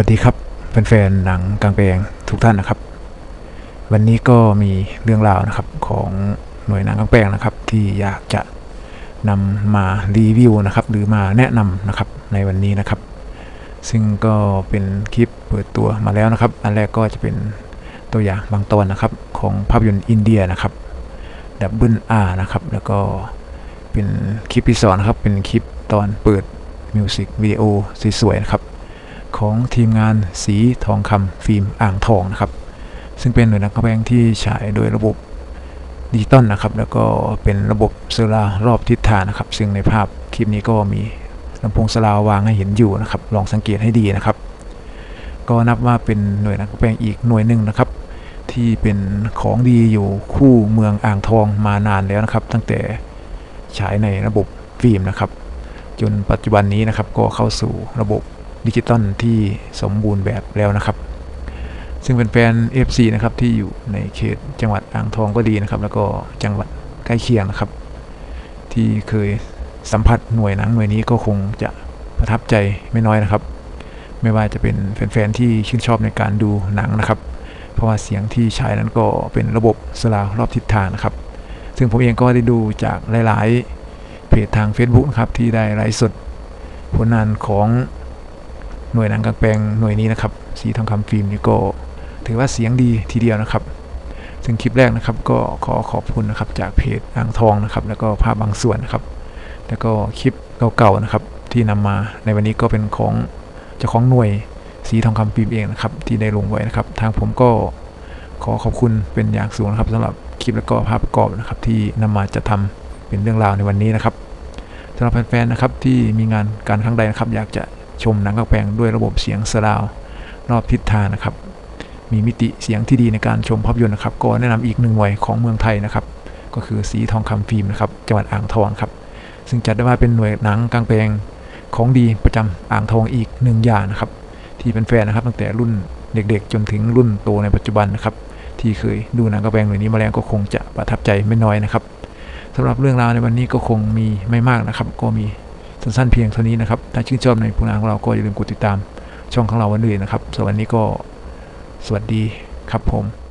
วัสดีครับแฟนๆหนังกลางแปลงทุกท่านนะครับ วันนี้ก็มีเรื่องราวนะครับของหน่วยหนังกลางแปลงนะครับ ที่อยากจะนำมารีวิวนะครับ หรือมาแนะนำนะครับในวันนี้นะครับ ซึ่งก็เป็นคลิปเปิดตัวมาแล้วนะครับ อันแรกก็จะเป็นตัวอย่างบางตอนนะครับของภาพยนตร์อินเดียนะครับดับเบิลอาร์นะครับ แล้วก็เป็นคลิปที่สองนะครับเป็นคลิปตอนเปิดมิวสิกวิดีโอสวยๆนะครับ ของทีมงานสีทองคำฟิล์มอ่างทองนะครับ ซึ่งเป็นหน่วยนักกระแบงที่ฉายโดยระบบดิจิตอลนะครับ แล้วก็เป็นระบบเซอร์รารอบทิศทางนะครับ ซึ่งในภาพคลิปนี้ก็มีลำโพงสลาววางให้เห็นอยู่นะครับ ลองสังเกตให้ดีนะครับ ก็นับว่าเป็นหน่วยนักกระแบงอีกหน่วยหนึ่งนะครับ ที่เป็นของดีอยู่คู่เมืองอ่างทองมานานแล้วนะครับ ตั้งแต่ฉายในระบบฟิล์มนะครับ จนปัจจุบันนี้นะครับก็เข้าสู่ระบบ ดิจิตอลที่สมบูรณ์แบบแล้วนะครับ ซึ่งเป็นแฟน FC นะครับที่อยู่ในเขตจังหวัดอ่างทองก็ดีนะครับ แล้วก็จังหวัดใกล้เคียงนะครับ ที่เคยสัมผัสหน่วยหนังหน่วยนี้ก็คงจะประทับใจไม่น้อยนะครับ ไม่ว่าจะเป็นแฟนๆที่ชื่นชอบในการดูหนังนะครับ เพราะว่าเสียงที่ใช้นั้นก็เป็นระบบสลารอบทิศทางนะครับ ซึ่งผมเองก็ได้ดูจากหลาย ๆ เพจทาง Facebook นะครับที่ได้ไลฟ์สดผลงานของ หน่วยหนังกางแปลงหน่วยนี้นะครับ สีทองคำฟิล์มนี่ก็ถือว่าเสียงดีทีเดียวนะครับ ซึ่งคลิปแรกนะครับก็ขอขอบคุณนะครับจากเพจอ่างทองนะครับ แล้วก็ภาพบางส่วนนะครับ แล้วก็คลิปเก่าๆนะครับ ที่นำมาในวันนี้ก็เป็นของเจ้าของหน่วยสีทองคำฟิล์มเองนะครับ ที่ได้ลงไว้นะครับ ทางผมก็ขอขอบคุณเป็นอย่างสูงนะครับสำหรับคลิปแล้วก็ภาพประกอบนะครับ ที่นำมาจะทำเป็นเรื่องราวในวันนี้นะครับสำหรับแฟนๆนะครับที่มีงานการครั้งใดนะครับ อยากจะ ชมหนังกลางแปลงด้วยระบบเสียงสราวรอบทิศทางนะครับ มีมิติเสียงที่ดีในการชมภาพยนตร์นะครับ ก็แนะนำอีกหนึ่งหน่วยของเมืองไทยนะครับ ก็คือสีทองคำฟิล์มนะครับ จังหวัดอ่างทองครับ ซึ่งจัดได้ว่าเป็นหน่วยหนังกลางแปลงของดีประจำอ่างทองอีกหนึ่งอย่างนะครับ ที่เป็นแฟนนะครับตั้งแต่รุ่นเด็กๆ จนถึงรุ่นโตในปัจจุบันนะครับ ที่เคยดูหนังกลางแปลงหน่วยนี้มาแล้วก็คงจะประทับใจไม่น้อยนะครับสำหรับเรื่องราวในวันนี้ก็คงมีไม่มากนะครับ ก็มี สั้นๆเพียงเท่านี้นะครับ ถ้าชื่นชอบในผลงานของเราก็อย่าลืมกดติดตามช่องของเราวันอื่นนะครับสำหรับวันนี้ก็สวัสดีครับผม